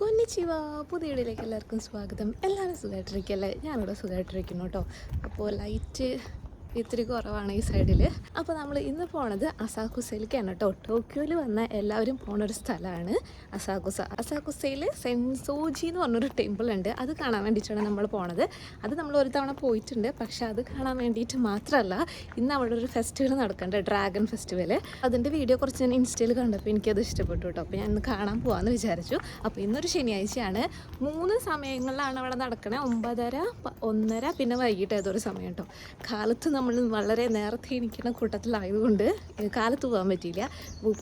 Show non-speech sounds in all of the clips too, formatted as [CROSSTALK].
കൊന്നിച്ചിവ. പുതിയ വീടിലേക്ക് എല്ലാവർക്കും സ്വാഗതം. എല്ലാവരും സുഖമായിട്ടിരിക്കല്ലേ? ഞാനിവിടെ സുഖമായിട്ടിരിക്കുന്നു കേട്ടോ. അപ്പോൾ ലൈറ്റ് ഇത്തിരി കുറവാണ് ഈ സൈഡിൽ അപ്പോൾ നമ്മൾ ഇന്ന് പോണത് അസാക്കുസയിലേക്കാണ് കേട്ടോ. ടോക്കിയോയിൽ വന്ന എല്ലാവരും പോണ ഒരു സ്ഥലമാണ് അസാക്കുസ. അസാക്കുസയിൽ സെൻസോജി എന്ന് പറഞ്ഞൊരു ടെമ്പിൾ ഉണ്ട്. അത് കാണാൻ വേണ്ടിയിട്ടാണ് നമ്മൾ പോണത്. അത് നമ്മൾ ഒരു തവണ പോയിട്ടുണ്ട്. പക്ഷെ അത് കാണാൻ വേണ്ടിയിട്ട് മാത്രമല്ല ഇന്ന് അവിടെ ഒരു ഫെസ്റ്റിവൽ നടക്കുന്നുണ്ട് ഡ്രാഗൺ ഫെസ്റ്റിവൽ അതിന്റെ വീഡിയോ കുറച്ച് ഞാൻ ഇൻസ്റ്റയിൽ കണ്ടപ്പോൾ എനിക്കത് ഇഷ്ടപ്പെട്ടു കേട്ടോ. അപ്പോൾ ഞാൻ ഇന്ന് കാണാൻ പോകാമെന്ന് വിചാരിച്ചു. അപ്പോൾ ഇന്നൊരു ശനിയാഴ്ചയാണ്. മൂന്ന് സമയങ്ങളിലാണ് അവിടെ നടക്കണേ. ഒമ്പതര ഒന്നര പിന്നെ വൈകിട്ട് ഏതൊരു സമയം കേട്ടോ. കാലത്ത് നമ്മൾ വളരെ നേരത്തെ എണീക്കുന്ന കൂട്ടത്തിലായതുകൊണ്ട് കൊണ്ട് കാലത്ത് പോകാൻ പറ്റിയില്ല.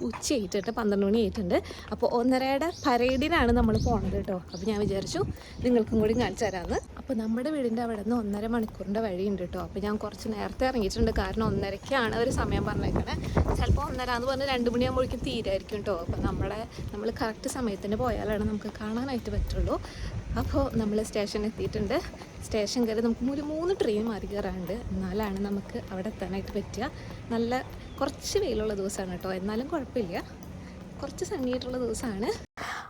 ഉച്ച ഏറ്റിട്ട് പന്ത്രണ്ട് മണി ആയിട്ടുണ്ട്. അപ്പോൾ ഒന്നരയുടെ പരേഡിനാണ് നമ്മൾ പോണത് കേട്ടോ. അപ്പോൾ ഞാൻ വിചാരിച്ചു നിങ്ങൾക്കും കൂടി കാണിച്ചു തരാമെന്ന്. അപ്പോൾ നമ്മുടെ വീടിന്റെ അവിടെ നിന്ന് ഒന്നര മണിക്കൂറിന്റെ വഴിയുണ്ട് കേട്ടോ. അപ്പോൾ ഞാൻ കുറച്ച് നേരത്തെ ഇറങ്ങിയിട്ടുണ്ട്. കാരണം ഒന്നരയ്ക്കാണ് ഒരു സമയം പറഞ്ഞേക്കണേ. ചിലപ്പോൾ ഒന്നര എന്ന് പറഞ്ഞ് രണ്ട് മണിയാകുമ്പോഴേക്കും തീരായിരിക്കും കേട്ടോ. അപ്പോൾ നമ്മളെ നമ്മൾ കറക്റ്റ് സമയത്തിന് പോയാലാണ് നമുക്ക് കാണാനായിട്ട് പറ്റുള്ളൂ. അപ്പോൾ നമ്മൾ സ്റ്റേഷൻ എത്തിയിട്ടുണ്ട്. സ്റ്റേഷൻ കയറി നമുക്ക് ഒരു മൂന്ന് ട്രെയിൻ മാറി കയറാറുണ്ട് എന്നാലാണ് നമുക്ക് അവിടെ എത്താനായിട്ട് പറ്റുക. നല്ല കുറച്ച് വെയിലുള്ള ദിവസമാണ് കേട്ടോ. എന്നാലും കുഴപ്പമില്ല. കുറച്ച് സണ്ണിയായിട്ടുള്ള ദിവസമാണ്.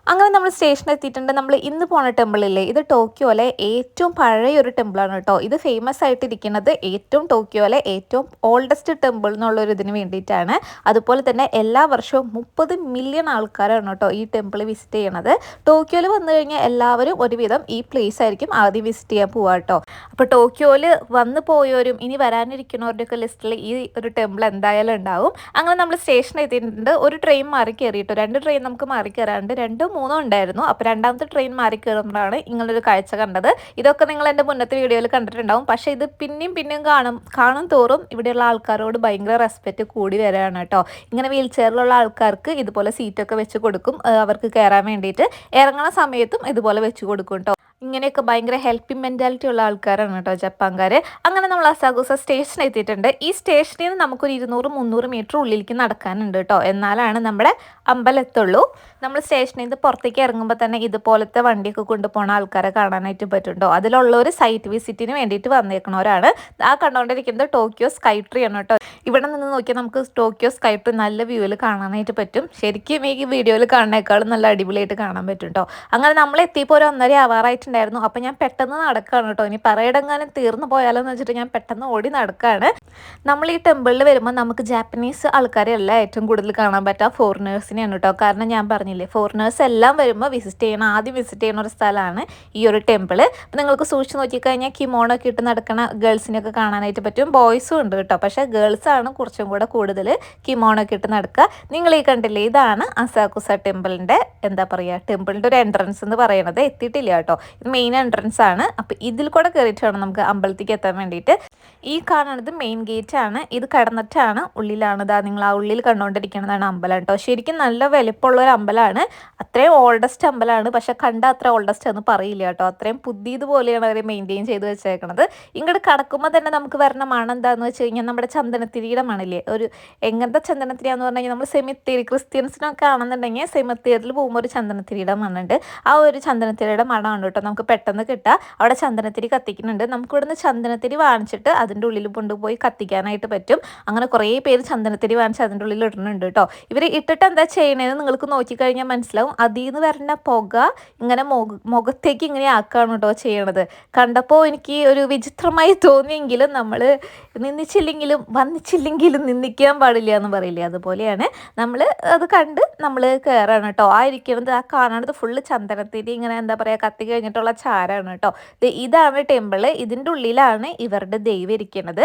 അങ്ങനെ നമ്മൾ സ്റ്റേഷനിൽ എത്തിയിട്ടുണ്ട്. നമ്മൾ ഇന്ന് പോണ ടെമ്പിളില്ലേ ഇത് ടോക്കിയോയിലെ ഏറ്റവും പഴയ ഒരു ടെമ്പിളാണ് കേട്ടോ ഇത് ഫേമസ് ആയിട്ടിരിക്കുന്നത് ഏറ്റവും ടോക്കിയോയിലെ ഏറ്റവും ഓൾഡസ്റ്റ് ടെമ്പിൾ എന്നുള്ളൊരു ഇതിന് വേണ്ടിയിട്ടാണ്. അതുപോലെ തന്നെ എല്ലാ വർഷവും മുപ്പത് മില്യൺ ആൾക്കാരാണ് കേട്ടോ ഈ ടെമ്പിൾ വിസിറ്റ് ചെയ്യണത്. ടോക്കിയോയിൽ വന്നു കഴിഞ്ഞാൽ എല്ലാവരും ഒരുവിധം ഈ പ്ലേസ് ആയിരിക്കും ആദ്യം വിസിറ്റ് ചെയ്യാൻ പോവുക കേട്ടോ അപ്പോൾ ടോക്കിയോയിൽ വന്നു പോയവരും ഇനി വരാനിരിക്കുന്നവരുടെയൊക്കെ ലിസ്റ്റിൽ ഈ ഒരു ടെമ്പിൾ എന്തായാലും ഉണ്ടാവും. അങ്ങനെ നമ്മൾ സ്റ്റേഷൻ എത്തിയിട്ടുണ്ട്. ഒരു ട്രെയിൻ മാറി കയറിയിട്ടു? രണ്ട് ട്രെയിൻ നമുക്ക് മാറി കയറാണ്ട് രണ്ടോ മൂന്നും ഉണ്ടായിരുന്നു. അപ്പോൾ രണ്ടാമത്തെ ട്രെയിൻ മാറി കയറുമ്പോഴാണ് ഇങ്ങനൊരു കാഴ്ച കണ്ടത്. ഇതൊക്കെ നിങ്ങൾ എന്റെ മുന്നത്തെ വീഡിയോയിൽ കണ്ടിട്ടുണ്ടാവും. പക്ഷേ ഇത് പിന്നെയും പിന്നെയും കാണും കാണും തോറും ഇവിടെയുള്ള ആൾക്കാരോട് ഭയങ്കര റെസ്പെക്റ്റ് കൂടി വരികയാണ് കേട്ടോ. ഇങ്ങനെ വീൽ ചെയറിലുള്ള ആൾക്കാർക്ക് ഇതുപോലെ സീറ്റൊക്കെ വെച്ച് കൊടുക്കും. അവർക്ക് കയറാൻ വേണ്ടിയിട്ട്. ഇറങ്ങണ സമയത്തും ഇതുപോലെ വെച്ച് കൊടുക്കും കേട്ടോ. ഇങ്ങനെയൊക്കെ ഭയങ്കര ഹെൽപ്പിംഗ് മെന്റാലിറ്റി ഉള്ള ആൾക്കാരാണ് കേട്ടോ ജപ്പാൻകാർ അങ്ങനെ നമ്മൾ അസാഗുസ സ്റ്റേഷൻ എത്തിയിട്ടുണ്ട്. ഈ സ്റ്റേഷനിൽ നിന്ന് നമുക്കൊരു ഇരുന്നൂറ് മുന്നൂറ് മീറ്റർ ഉള്ളിലേക്ക് നടക്കാനുണ്ട് കേട്ടോ. എന്നാലാണ് നമ്മുടെ അമ്പലത്തുള്ളൂ നമ്മൾ സ്റ്റേഷനിൽ നിന്ന് പുറത്തേക്ക് ഇറങ്ങുമ്പോൾ തന്നെ ഇതുപോലത്തെ വണ്ടിയൊക്കെ കൊണ്ടുപോകുന്ന ആൾക്കാരെ കാണാനായിട്ട് പറ്റുണ്ടോ? അതിലുള്ള ഒരു സൈറ്റ് വിസിറ്റിന് വേണ്ടിയിട്ട് വന്നേക്കണവരാണ്. ആ കണ്ടുകൊണ്ടിരിക്കുന്നത് ടോക്കിയോ സ്കൈ ട്രീ ആണ് കേട്ടോ. ഇവിടെ നിന്ന് നോക്കിയാൽ നമുക്ക് ടോക്കിയോ സ്കൈ ട്രീ നല്ല വ്യൂവിൽ കാണാനായിട്ട് പറ്റും. ശരിക്കും ഈ വീഡിയോയിൽ കാണുന്നേക്കാളും നല്ല അടിപൊളിയായിട്ട് കാണാൻ പറ്റും കേട്ടോ. അങ്ങനെ നമ്മൾ എത്തിയപ്പോൾ ഒരു ഒന്നര ആവാറായിട്ടുണ്ടായിരുന്നു അപ്പം ഞാൻ പെട്ടെന്ന് നടക്കുകയാണ് കേട്ടോ. ഇനി പറയടെങ്ങാനും തീർന്നു പോയാലോ എന്ന് വെച്ചിട്ട് ഞാൻ പെട്ടെന്ന് ഓടി നടക്കുകയാണ് നമ്മൾ ഈ ടെമ്പിളിൽ വരുമ്പോൾ നമുക്ക് ജാപ്പനീസ് ആൾക്കാരെയല്ല ഏറ്റവും കൂടുതൽ കാണാൻ പറ്റുക ഫോറിനേഴ്സിനെയാണ് കേട്ടോ കാരണം ഞാൻ പറഞ്ഞില്ലേ ഫോറിനേഴ്സ് എല്ലാം വരുമ്പോൾ വിസിറ്റ് ചെയ്യണം ആദ്യം വിസിറ്റ് ചെയ്യുന്ന ഒരു സ്ഥലമാണ് ഈ ഒരു ടെമ്പിൾ അപ്പം നിങ്ങൾക്ക് സൂക്ഷിച്ച് നോക്കിക്കഴിഞ്ഞാൽ കിമോണോ ഒക്കെ ഇട്ട് നടക്കുന്ന ഗേൾസിനെയൊക്കെ കാണാനായിട്ട് പറ്റും. ബോയ്സും ഉണ്ട് കേട്ടോ പക്ഷേ ഗേൾസാണ് കുറച്ചും കൂടെ കൂടുതൽ കിമോണോ ഒക്കെ ഇട്ട് നടക്കുക. നിങ്ങൾ ഈ കണ്ടില്ലേ ഇതാണ് അസാക്കുസ ടെമ്പിളിന്റെ എന്താ പറയുക ടെമ്പിളിന്റെ ഒരു എൻട്രൻസ് എന്ന് പറയുന്നത് എത്തിയിട്ടില്ല കേട്ടോ ഇത് മെയിൻ എൻട്രൻസ് ആണ്. അപ്പോൾ ഇതിൽ കൂടെ കയറിയിട്ട് വേണം നമുക്ക് അമ്പലത്തേക്ക് എത്താൻ വേണ്ടിയിട്ട് ഈ കാണുന്നത് മെയിൻ ഗേറ്റ് ആണ് ഇത് കടന്നിട്ടാണ് ഉള്ളിലാണ്. ഇതാ നിങ്ങൾ ആ ഉള്ളിൽ കണ്ടുകൊണ്ടിരിക്കുന്നതാണ് അമ്പലം കേട്ടോ ശരിക്കും നല്ല വലിപ്പമുള്ള ഒരു അമ്പലമാണ്. അത്രയും ഓൾഡസ്റ്റ് അമ്പലമാണ്. പക്ഷെ കണ്ട അത്ര ഓൾഡസ്റ്റ് എന്ന് പറയില്ല കേട്ടോ അത്രയും പുതിയതുപോലെയാണ് അവർ മെയിന്റെയിൻ ചെയ്ത് വെച്ചേക്കണത്. ഇങ്ങോട്ട് കടക്കുമ്പോൾ തന്നെ നമുക്ക് വരണ മണം എന്താണെന്ന് വെച്ച് കഴിഞ്ഞാൽ നമ്മുടെ ചന്ദനത്തിരിയുടെ മണില്ലേ? ഒരു എങ്ങനത്തെ ചന്ദനത്തിരിയാന്ന് പറഞ്ഞു കഴിഞ്ഞാൽ നമ്മൾ സെമിത്തേരി ക്രിസ്ത്യൻസിനൊക്കെ ആണെന്നുണ്ടെങ്കിൽ സെമിത്തേരിൽ പോകുമ്പോൾ ഒരു ചന്ദനത്തിരിയുടെ മണ്ണുണ്ട് ആ ഒരു ചന്ദനത്തിരിയുടെ മണമാണ് കേട്ടോ നമുക്ക് പെട്ടെന്ന് കിട്ടുക. അവിടെ ചന്ദനത്തിരി കത്തിക്കുന്നുണ്ട്. നമുക്ക് ഇവിടുന്ന് ചന്ദനത്തിരി വാങ്ങിച്ചിട്ട് അതിന്റെ ഉള്ളിൽ കൊണ്ടുപോയി കത്തിക്കാനായിട്ട് പറ്റും. അങ്ങനെ കുറേ പേര് ചന്ദനത്തിരി വാങ്ങിച്ച് അതിന്റെ ഉള്ളിൽ ഇടുന്നുണ്ട് കേട്ടോ. ഇവർ ഇട്ടിട്ട് എന്താ ചെയ്യണേന്ന് നിങ്ങൾക്ക് നോക്കിക്കഴിഞ്ഞാൽ മനസ്സിലാവും. അതിൽ നിന്ന് വരുന്ന പുക ഇങ്ങനെ മുഖ മുഖത്തേക്ക് ഇങ്ങനെ ആക്കുകയാണ് കേട്ടോ ചെയ്യണത്. കണ്ടപ്പോൾ എനിക്ക് ഒരു വിചിത്രമായി തോന്നിയെങ്കിലും നമ്മൾ നിന്നിച്ചില്ലെങ്കിലും വന്നിച്ചില്ലെങ്കിലും നിന്നിക്കാൻ പാടില്ല എന്ന് പറയില്ലേ? അതുപോലെയാണ് നമ്മൾ അത് കണ്ട് നമ്മൾ കയറാണ് കേട്ടോ. ആ ഇരിക്കുന്നത് ആ കാണുന്നത് ഫുള്ള് ചന്ദനത്തിരി ഇങ്ങനെ എന്താ പറയുക കത്തി കഴിഞ്ഞിട്ടുള്ള ചാരാണ് കേട്ടോ. ഇതാണ് ടെമ്പിൾ. ഇതിന്റെ ഉള്ളിലാണ് ഇവരുടെ ദൈവം ഇരിക്കുന്നത്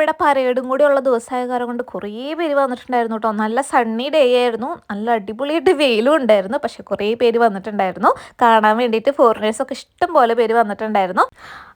ഇന്നിവിടെ പരേഡും കൂടി ഉള്ള ദിവസമായ കാരണം കൊണ്ട് കുറേ പേര് വന്നിട്ടുണ്ടായിരുന്നു കേട്ടോ നല്ല സണ്ണി ഡേ ആയിരുന്നു. നല്ല അടിപൊളിയായിട്ട് വെയിലും ഉണ്ടായിരുന്നു. പക്ഷെ കുറേ പേര് വന്നിട്ടുണ്ടായിരുന്നു. കാണാൻ വേണ്ടിയിട്ട് ഫോറിനേഴ്സൊക്കെ ഇഷ്ടം പോലെ പേര് വന്നിട്ടുണ്ടായിരുന്നു.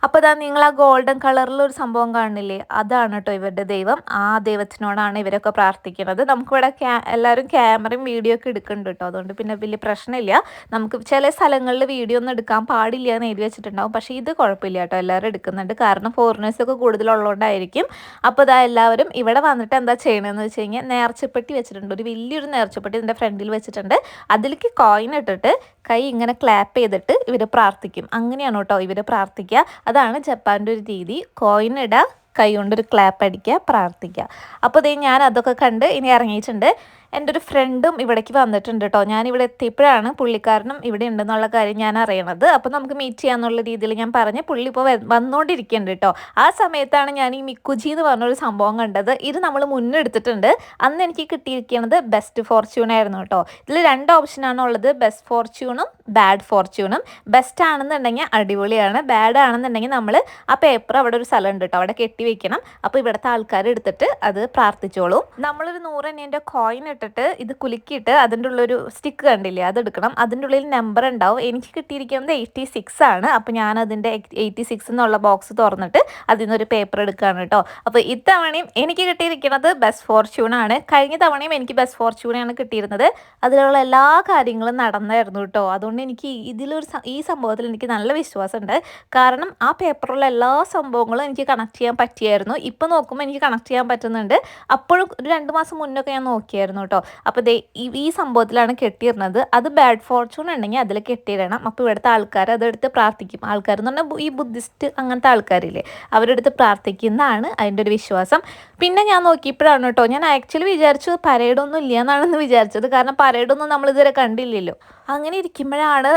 അപ്പോൾ ഇതാ നിങ്ങൾ ആ ഗോൾഡൻ കളറിൽ ഒരു സംഭവം കാണുന്നില്ലേ? അതാണ് കേട്ടോ ഇവരുടെ ദൈവം. ആ ദൈവത്തിനോടാണ് ഇവരൊക്കെ പ്രാർത്ഥിക്കുന്നത്. നമുക്കിവിടെ ക്യാ എല്ലാവരും ക്യാമറയും വീഡിയോ ഒക്കെ എടുക്കുന്നുണ്ട് കേട്ടോ അതുകൊണ്ട് പിന്നെ വലിയ പ്രശ്നമില്ല. നമുക്ക് ചില സ്ഥലങ്ങളിൽ വീഡിയോ ഒന്നും എടുക്കാൻ പാടില്ല എന്ന് എഴുതി വെച്ചിട്ടുണ്ടാവും. പക്ഷേ ഇത് കുഴപ്പമില്ല കേട്ടോ എല്ലാവരും എടുക്കുന്നുണ്ട്. കാരണം ഫോറിനേഴ്സൊക്കെ കൂടുതലുള്ളതുകൊണ്ടായിരിക്കും. അപ്പോൾ ഇതാ എല്ലാവരും ഇവിടെ വന്നിട്ട് എന്താ ചെയ്യണമെന്ന് വെച്ച് കഴിഞ്ഞാൽ നേർച്ചപ്പെട്ടി വെച്ചിട്ടുണ്ട്. ഒരു വലിയൊരു നേർച്ചപ്പെട്ടി ഇതിന്റെ ഫ്രണ്ടിൽ വെച്ചിട്ടുണ്ട്. അതിലേക്ക് കോയിൻ ഇട്ടിട്ട് കൈ ഇങ്ങനെ ക്ലാപ്പ് ചെയ്തിട്ട് ഇവർ പ്രാർത്ഥിക്കും. അങ്ങനെയാണ് കേട്ടോ ഇവർ പ്രാർത്ഥിക്കുക. അതാണ് ജപ്പാന്റെ ഒരു രീതി. കോയിൻ ഇടുക കൈ കൊണ്ടൊരു ക്ലാപ്പ് അടിക്കുക പ്രാർത്ഥിക്കുക. അപ്പോൾ ഇതേ ഞാൻ അതൊക്കെ കണ്ട് ഇനി ഇറങ്ങിയിട്ടുണ്ട്. എന്റെ ഒരു ഫ്രണ്ടും ഇവിടേക്ക് വന്നിട്ടുണ്ട് കേട്ടോ ഞാൻ ഇവിടെ എത്തിയപ്പോഴാണ് പുള്ളിക്കാരനും ഇവിടെ ഉണ്ടെന്നുള്ള കാര്യം ഞാൻ അറിയണത്. അപ്പോൾ നമുക്ക് മീറ്റ് ചെയ്യാന്നുള്ള രീതിയിൽ ഞാൻ പറഞ്ഞ് പുള്ളി ഇപ്പോൾ വന്നുകൊണ്ടിരിക്കുന്നുണ്ട് കേട്ടോ ആ സമയത്താണ് ഞാൻ ഈ മിക്കുജി എന്ന് പറഞ്ഞൊരു സംഭവം കണ്ടത്. ഇത് നമ്മൾ മുന്നെടുത്തിട്ടുണ്ട് അന്ന് എനിക്ക് കിട്ടിയിരിക്കുന്നത് ബെസ്റ്റ് ഫോർച്യൂൺ ആയിരുന്നു കേട്ടോ ഇതിൽ രണ്ട് ഓപ്ഷനാണ് ഉള്ളത്. ബെസ്റ്റ് ഫോർച്യൂണും ബാഡ് ഫോർച്യൂണും ബെസ്റ്റ് ആണെന്നുണ്ടെങ്കിൽ അടിപൊളിയാണ്. ബാഡ് ആണെന്നുണ്ടെങ്കിൽ നമ്മൾ ആ പേപ്പർ അവിടെ ഒരു സ്ഥലം ഉണ്ട് കേട്ടോ അവിടെ കെട്ടി വെക്കണം. അപ്പോൾ ഇവിടുത്തെ ആൾക്കാർ എടുത്തിട്ട് അത് പ്രാർത്ഥിച്ചോളും. നമ്മളൊരു നൂറ് എണ്ണേന്റെ കോയിൻ ഇട്ടിട്ട് ഇത് കുലുക്കിയിട്ട് അതിന്റെ ഉള്ളൊരു സ്റ്റിക്ക് കണ്ടില്ലേ അതെടുക്കണം. അതിന്റെ ഉള്ളിൽ നമ്പർ ഉണ്ടാവും. എനിക്ക് കിട്ടിയിരിക്കുന്നത് എയ്റ്റി സിക്സ് ആണ്. അപ്പോൾ ഞാൻ അതിന്റെ എയ്റ്റി സിക്സ് എന്നുള്ള ബോക്സ് തുറന്നിട്ട് അതിൽ നിന്നൊരു പേപ്പർ എടുക്കുകയാണ് കേട്ടോ. അപ്പോൾ ഇത്തവണയും എനിക്ക് കിട്ടിയിരിക്കുന്നത് ബെസ്റ്റ് ഫോർച്യൂൺ ആണ്. കഴിഞ്ഞ തവണയും എനിക്ക് ബെസ്റ്റ് ഫോർച്യൂണാണ് കിട്ടിയിരുന്നത്. അതിലുള്ള എല്ലാ കാര്യങ്ങളും നടന്നായിരുന്നു കേട്ടോ. അതുകൊണ്ട് എനിക്ക് ഇതിലൊരു ഈ സംഭവത്തിൽ എനിക്ക് നല്ല വിശ്വാസമുണ്ട്. കാരണം ആ പേപ്പറുള്ള എല്ലാ സംഭവങ്ങളും എനിക്ക് കണക്ട് ചെയ്യാൻ പറ്റിയായിരുന്നു. ഇപ്പോൾ നോക്കുമ്പോൾ എനിക്ക് കണക്ട് ചെയ്യാൻ പറ്റുന്നുണ്ട്. അപ്പോഴും ഒരു രണ്ട് മാസം മുന്നൊക്കെ ഞാൻ നോക്കിയായിരുന്നു കേട്ടോ. അപ്പോൾ ദേ ഈ ഈ സംഭവത്തിലാണ് കെട്ടിയിരുന്നത്. അത് ബാഡ് ഫോർച്യൂൺ ഉണ്ടെങ്കിൽ അതിൽ കെട്ടിയിടണം. അപ്പോൾ ഇവിടുത്തെ ആൾക്കാർ അതെടുത്ത് പ്രാർത്ഥിക്കും. ആൾക്കാർ എന്ന് പറഞ്ഞാൽ ഈ ബുദ്ധിസ്റ്റ് അങ്ങനത്തെ ആൾക്കാരില്ലേ അവരെടുത്ത് പ്രാർത്ഥിക്കുന്നതാണ് അതിന്റെ ഒരു വിശ്വാസം. പിന്നെ ഞാൻ നോക്കിയപ്പോഴാണ് കേട്ടോ ഞാൻ ആക്ച്വലി വിചാരിച്ചു പരേഡൊന്നും ഇല്ല എന്നാണെന്ന് വിചാരിച്ചത്. കാരണം പരേഡൊന്നും നമ്മൾ ഇതുവരെ കണ്ടില്ലല്ലോ. അങ്ങനെ ഇരിക്കുമ്പോഴാണ്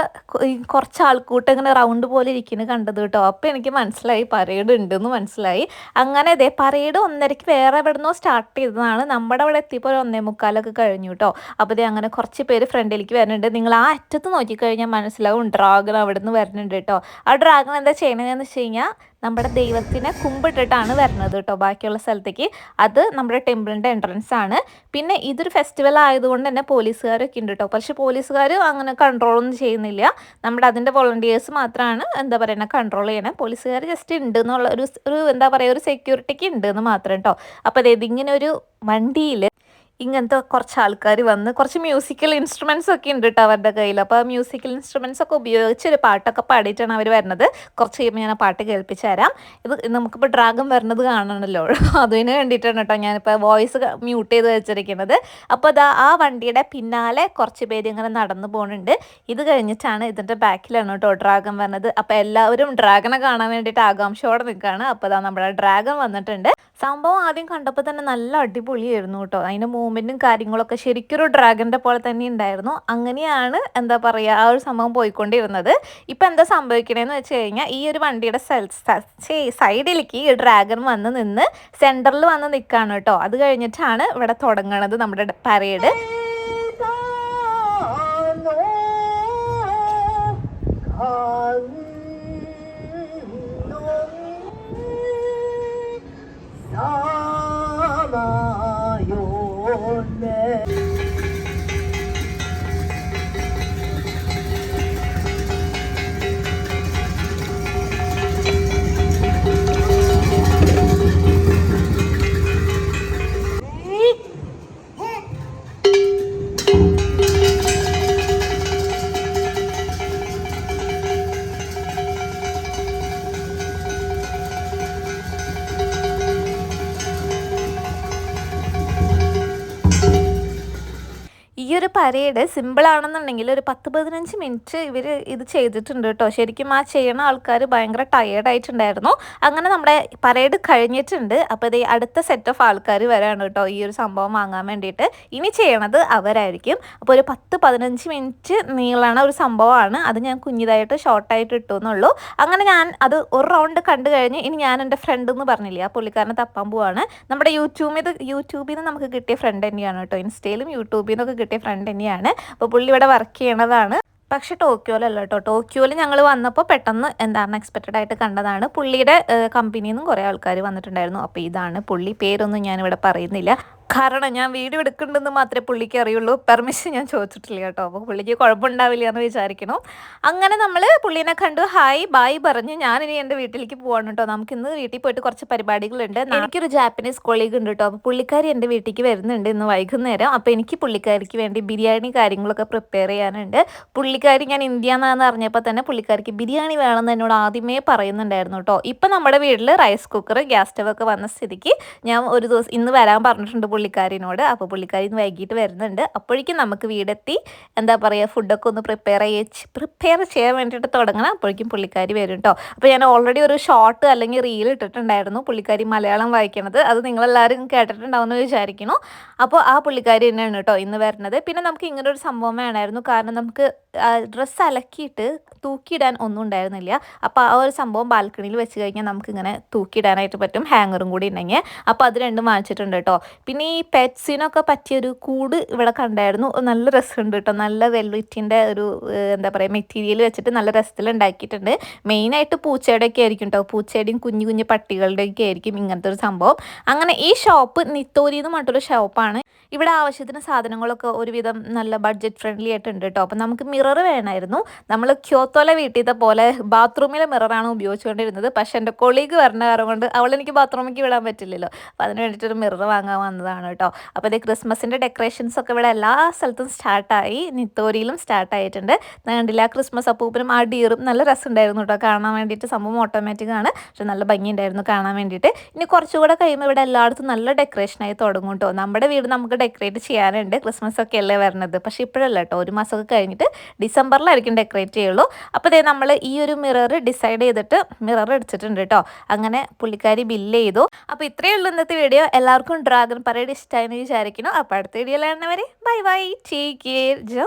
കുറച്ച് ആൾക്കൂട്ടം ഇങ്ങനെ റൗണ്ട് പോലെ ഇരിക്കുന്നത് കണ്ടത് കേട്ടോ. അപ്പോൾ എനിക്ക് മനസ്സിലായി പരേഡ് ഉണ്ടെന്ന് മനസ്സിലായി. അങ്ങനെ അതെ പരേഡ് ഒന്നരയ്ക്ക് വേറെ എവിടെ നിന്നോ സ്റ്റാർട്ട് ചെയ്തതാണ്. നമ്മുടെ അവിടെ എത്തിയപ്പോൾ ഒന്നേ മുക്കാലൊക്കെ കഴിഞ്ഞു കേട്ടോ അപ്പോൾ ഇതേ അങ്ങനെ കുറച്ച് പേര് ഫ്രണ്ടിലേക്ക് വരുന്നുണ്ട്. നിങ്ങൾ ആ അറ്റത്ത് നോക്കിക്കഴിഞ്ഞാൽ മനസ്സിലാവും ഡ്രാഗൺ അവിടെ നിന്ന് വരുന്നുണ്ട് കേട്ടോ ആ ഡ്രാഗൺ എന്താ ചെയ്യണതെന്ന് വെച്ച് കഴിഞ്ഞാൽ നമ്മുടെ ദൈവത്തിനെ കുമ്പിട്ടിട്ടാണ് വരുന്നത് കേട്ടോ ബാക്കിയുള്ള സ്ഥലത്തേക്ക്. അത് നമ്മുടെ ടെമ്പിളിന്റെ എൻട്രൻസ് ആണ്. പിന്നെ ഇതൊരു ഫെസ്റ്റിവൽ ആയതുകൊണ്ട് തന്നെ പോലീസുകാരൊക്കെ ഉണ്ട് കേട്ടോ. പക്ഷെ പോലീസുകാർ അങ്ങനെ കൺട്രോളൊന്നും ചെയ്യുന്നില്ല. നമ്മുടെ അതിന്റെ വോളണ്ടിയേഴ്സ് മാത്രമാണ് എന്താ പറയുക കൺട്രോൾ ചെയ്യണേ. പോലീസുകാർ ജസ്റ്റ് ഉണ്ട് എന്നുള്ള ഒരു എന്താ പറയുക ഒരു സെക്യൂരിറ്റിക്ക് ഉണ്ട് എന്ന് മാത്രം കേട്ടോ. അപ്പോൾ അതായത് ഇങ്ങനെ ഒരു വണ്ടിയിൽ ഇങ്ങനത്തെ കുറച്ച് ആൾക്കാർ വന്ന് കുറച്ച് മ്യൂസിക്കൽ ഇൻസ്ട്രുമെൻസ് ഒക്കെ ഉണ്ട് കേട്ടോ അവരുടെ കയ്യിൽ അപ്പോൾ മ്യൂസിക്കൽ ഇൻസ്ട്രുമെൻസ് ഒക്കെ ഉപയോഗിച്ച് ഒരു പാട്ടൊക്കെ പാടിയിട്ടാണ് അവർ വരുന്നത്. കുറച്ച് കഴിയുമ്പോൾ ഞാൻ ആ പാട്ട് കേൾപ്പിച്ച് തരാം ഇത് നമുക്കിപ്പോൾ ഡ്രാഗൺ വരുന്നത് കാണണമല്ലോ [LAUGHS] അതിന് വേണ്ടിയിട്ടാണ് കേട്ടോ ഞാനിപ്പോൾ വോയിസ് മ്യൂട്ട് ചെയ്ത് വെച്ചിരിക്കുന്നത്. അപ്പോൾ അതാ ആ വണ്ടിയുടെ പിന്നാലെ കുറച്ച് പേര് ഇങ്ങനെ നടന്നു പോകുന്നുണ്ട് ഇത് കഴിഞ്ഞിട്ടാണ് ഇതിന്റെ ബാക്കിലാണ് കേട്ടോ ഡ്രാഗൺ വരുന്നത്. അപ്പോൾ എല്ലാവരും ഡ്രാഗനെ കാണാൻ വേണ്ടിയിട്ട് ആകാംക്ഷയോടെ നിൽക്കുകയാണ് അപ്പോൾ അതാ നമ്മുടെ ഡ്രാഗൺ വന്നിട്ടുണ്ട്. സംഭവം ആദ്യം കണ്ടപ്പോൾ തന്നെ നല്ല അടിപൊളിയായിരുന്നു കേട്ടോ. അതിന്റെ മൂവ്മെന്റും കാര്യങ്ങളൊക്കെ ശരിക്കൊരു ഡ്രാഗന്റെ പോലെ തന്നെ ഉണ്ടായിരുന്നു. അങ്ങനെയാണ് എന്താ പറയുക ആ ഒരു സംഭവം പോയിക്കൊണ്ടിരുന്നത്. ഇപ്പം എന്താ സംഭവിക്കണേന്ന് വെച്ച് കഴിഞ്ഞാൽ ഈ ഒരു വണ്ടിയുടെ സൈഡിലേക്ക് ഈ ഡ്രാഗൺ വന്ന് നിന്ന് സെന്ററിൽ വന്ന് നിൽക്കുകയാണ് കേട്ടോ. അത് കഴിഞ്ഞിട്ടാണ് ഇവിടെ തുടങ്ങണത് നമ്മുടെ പരേഡ്. ഒരു പരേഡ് സിമ്പിൾ ആണെന്നുണ്ടെങ്കിൽ ഒരു പത്ത് പതിനഞ്ച് മിനിറ്റ് ഇവർ ഇത് ചെയ്തിട്ടുണ്ട് കേട്ടോ. ശരിക്കും ആ ചെയ്യണ ആൾക്കാർ ഭയങ്കര ടയേർഡായിട്ടുണ്ടായിരുന്നു അങ്ങനെ നമ്മുടെ പരേഡ് കഴിഞ്ഞിട്ടുണ്ട്. അപ്പോൾ ഇത് അടുത്ത സെറ്റ് ഓഫ് ആൾക്കാർ വരാണ് കേട്ടോ ഈ ഒരു സംഭവം വാങ്ങാൻ വേണ്ടിയിട്ട്. ഇനി ചെയ്യണത് അവരായിരിക്കും. അപ്പോൾ ഒരു പത്ത് പതിനഞ്ച് മിനിറ്റ് നീളണ ഒരു സംഭവമാണ്. അത് ഞാൻ കുഞ്ഞിതായിട്ട് ഷോർട്ടായിട്ട് ഇട്ടു എന്നുള്ളൂ. അങ്ങനെ ഞാൻ അത് ഒരു റൗണ്ട് കണ്ടു കഴിഞ്ഞ് ഇനി ഞാൻ എന്റെ ഫ്രണ്ട് എന്ന് പറഞ്ഞില്ല ആ പുള്ളിക്കാരനെ തപ്പാൻ പോവാണ്. നമ്മുടെ യൂട്യൂബിൽ യൂട്യൂബിൽ നിന്ന് നമുക്ക് കിട്ടിയ ഫ്രണ്ട് തന്നെയാണ് കേട്ടോ. ഇൻസ്റ്റയിലും യൂട്യൂബിൽ നിന്നൊക്കെ കിട്ടിയ ഫ്രണ്ട് തന്നെയാണ് അപ്പോൾ പുള്ളി ഇവിടെ വർക്ക് ചെയ്യണതാണ്. പക്ഷെ ടോക്കിയോയിലല്ല കേട്ടോ. ടോക്കിയോയിൽ ഞങ്ങൾ വന്നപ്പോൾ പെട്ടെന്ന് എന്താണ് എക്സ്പെക്റ്റഡ് ആയിട്ട് കണ്ടതാണ്. പുള്ളിയുടെ കമ്പനിയിൽ നിന്നും കുറേ ആൾക്കാർ വന്നിട്ടുണ്ടായിരുന്നു. അപ്പോൾ ഇതാണ് പുള്ളി. പേരൊന്നും ഞാനിവിടെ പറയുന്നില്ല. കാരണം ഞാൻ വീഡിയോ എടുക്കുന്നുണ്ടെന്ന് മാത്രമേ പുള്ളിക്ക് അറിയുള്ളൂ. പെർമിഷൻ ഞാൻ ചോദിച്ചിട്ടില്ല കേട്ടോ. അപ്പോൾ പുള്ളിക്ക് കുഴപ്പമുണ്ടാവില്ല എന്ന് വിചാരിക്കണം അങ്ങനെ നമ്മൾ പുള്ളീനെ കണ്ടു. ഹായ് ബായ് പറഞ്ഞ്. ഞാൻ ഇനി എന്റെ വീട്ടിലേക്ക് പോവാണ് കേട്ടോ. നമുക്ക് ഇന്ന് വീട്ടിൽ പോയിട്ട് കുറച്ച് പരിപാടികളുണ്ട്. എനിക്കൊരു ജാപ്പനീസ് കൊളീഗ് ഉണ്ട് കേട്ടോ. അപ്പോൾ പുള്ളിക്കാരി എന്റെ വീട്ടിലേക്ക് വരുന്നുണ്ട് ഇന്ന് വൈകുന്നേരം. അപ്പോൾ എനിക്ക് പുള്ളിക്കാരിക്ക് വേണ്ടി ബിരിയാണി കാര്യങ്ങളൊക്കെ പ്രിപ്പയർ ചെയ്യാനുണ്ട്. പുള്ളിക്കാരി ഞാൻ ഇന്ത്യ എന്നാന്ന് അറിഞ്ഞപ്പോൾ തന്നെ പുള്ളിക്കാരിക്ക് ബിരിയാണി വേണമെന്ന് എന്നോട് ആദ്യമേ പറയുന്നുണ്ടായിരുന്നു കേട്ടോ. ഇപ്പം നമ്മുടെ വീട്ടിൽ റൈസ് കുക്കർ ഗ്യാസ് സ്റ്റവ് ഒക്കെ വന്ന സ്ഥിതിക്ക് ഞാൻ ഒരു ദിവസം ഇന്ന് വരാൻ പറഞ്ഞിട്ടുണ്ട് പുള്ളിക്കാരിനോട് അപ്പോൾ പുള്ളിക്കാരി വൈകിട്ട് വരുന്നുണ്ട്. അപ്പോഴേക്കും നമുക്ക് വീടെത്തി എന്താ പറയുക ഫുഡൊക്കെ ഒന്ന് പ്രിപ്പയർ ചെയ്യാ പ്രിപ്പയർ ചെയ്യാൻ വേണ്ടിയിട്ട് തുടങ്ങണം. അപ്പോഴേക്കും പുള്ളിക്കാരി വരും കേട്ടോ അപ്പോൾ ഞാൻ ഓൾറെഡി ഒരു ഷോർട്ട് അല്ലെങ്കിൽ റീൽ ഇട്ടിട്ടുണ്ടായിരുന്നു പുള്ളിക്കാരി മലയാളം വായിക്കണത്. അത് നിങ്ങളെല്ലാവരും കേട്ടിട്ടുണ്ടാവുമെന്ന് വിചാരിക്കുന്നു. അപ്പോൾ ആ പുള്ളിക്കാരി തന്നെയാണ് കേട്ടോ ഇന്ന് വരുന്നത്. പിന്നെ നമുക്ക് ഇങ്ങനെ ഒരു സംഭവം വേണമായിരുന്നു. കാരണം നമുക്ക് ഡ്രസ്സ് അലക്കിയിട്ട് തൂക്കിയിടാൻ ഒന്നും ഉണ്ടായിരുന്നില്ല. അപ്പോൾ ആ ഒരു സംഭവം ബാൽക്കണിയിൽ വെച്ച് കഴിഞ്ഞാൽ നമുക്കിങ്ങനെ തൂക്കിയിടാനായിട്ട് പറ്റും. ഹാങ്ങറും കൂടി ഉണ്ടെങ്കിൽ. അപ്പോൾ അത് രണ്ടും വാങ്ങിച്ചിട്ടുണ്ട് കേട്ടോ. പിന്നെ ഈ പെറ്റ്സിനൊക്കെ പറ്റിയൊരു കൂട് ഇവിടെ കണ്ടായിരുന്നു. നല്ല രസമുണ്ട് കേട്ടോ. നല്ല വെൽവെറ്റിന്റെ ഒരു എന്താ പറയുക മെറ്റീരിയൽ വെച്ചിട്ട് നല്ല രസത്തിൽ ഉണ്ടാക്കിയിട്ടുണ്ട്. മെയിനായിട്ട് പൂച്ചയുടെയൊക്കെ ആയിരിക്കും കേട്ടോ. പൂച്ചയുടെയും കുഞ്ഞു കുഞ്ഞു പട്ടികളുടെയൊക്കെ ആയിരിക്കും ഇങ്ങനത്തെ ഒരു സംഭവം. അങ്ങനെ ഈ ഷോപ്പ് നിത്തോരി എന്ന് പറഞ്ഞിട്ടൊരു ഷോപ്പാണ്. ഇവിടെ ആവശ്യത്തിന് സാധനങ്ങളൊക്കെ ഒരുവിധം നല്ല ബഡ്ജറ്റ് ഫ്രണ്ട്ലി ആയിട്ടുണ്ട് കേട്ടോ അപ്പം നമുക്ക് മിറർ വേണമായിരുന്നു. നമ്മൾ ക്യോത്തോല വീട്ടിലത്തെ പോലെ ബാത്റൂമിലെ മിററാണ് ഉപയോഗിച്ചുകൊണ്ടിരുന്നത്. പക്ഷേ എന്റെ കൊളീഗ് വരണ കാരണം കൊണ്ട് അവൾ എനിക്ക് ബാത്റൂമിലേക്ക് വിടാൻ പറ്റില്ലല്ലോ. അപ്പോൾ അതിന് വേണ്ടിയിട്ടൊരു മിറർ വാങ്ങാൻ വന്നതാണ് കേട്ടോ അപ്പോൾ ഇത് ക്രിസ്മസിന്റെ ഡെക്കറേഷൻസ് ഒക്കെ ഇവിടെ എല്ലാ സ്ഥലത്തും സ്റ്റാർട്ടായി നിത്തോരിയിലും സ്റ്റാർട്ടായിട്ടുണ്ട് കണ്ടില്ല ക്രിസ്മസ് അപ്പൂപ്പനും ആ ഡീറും നല്ല രസമുണ്ടായിരുന്നു കേട്ടോ കാണാൻ വേണ്ടിയിട്ട് സംഭവം ഓട്ടോമാറ്റിക് ആണ്. പക്ഷെ നല്ല ഭംഗിയുണ്ടായിരുന്നു കാണാൻ വേണ്ടിയിട്ട്. ഇനി കുറച്ചുകൂടെ കഴിയുമ്പോൾ ഇവിടെ എല്ലായിടത്തും നല്ല ഡെക്കറേഷനായി തുടങ്ങും കേട്ടോ നമ്മുടെ വീട് നമുക്ക് ഡെക്കറേറ്റ് ചെയ്യാനുണ്ട്. ക്രിസ്മസ് ഒക്കെ അല്ലേ വരുന്നത് പക്ഷേ ഇപ്പോഴല്ല കേട്ടോ ഒരു മാസമൊക്കെ കഴിഞ്ഞിട്ട് ഡിസംബറിലായിരിക്കും ഡെക്കറേറ്റ് ചെയ്യുള്ളൂ. അപ്പോൾ ദേ നമ്മൾ ഈ ഒരു മിറർ ഡിസൈഡ് ചെയ്തിട്ട് മിറർ അടിച്ചിട്ടുണ്ട് കേട്ടോ അങ്ങനെ പുള്ളിക്കാരി ബില്ല് ചെയ്തു. അപ്പോൾ ഇത്രയേ ഉള്ളൂ ഇന്നത്തെ വീഡിയോ എല്ലാവർക്കും ഡ്രാഗൺ പരേഡ് ഇഷ്ടമായെന്ന് വിചാരിക്കുന്നു. അപ്പോൾ അടുത്ത വീഡിയോയിലാണ് വരെ ബൈ ബൈ ടേക്ക് കെയർ ജോ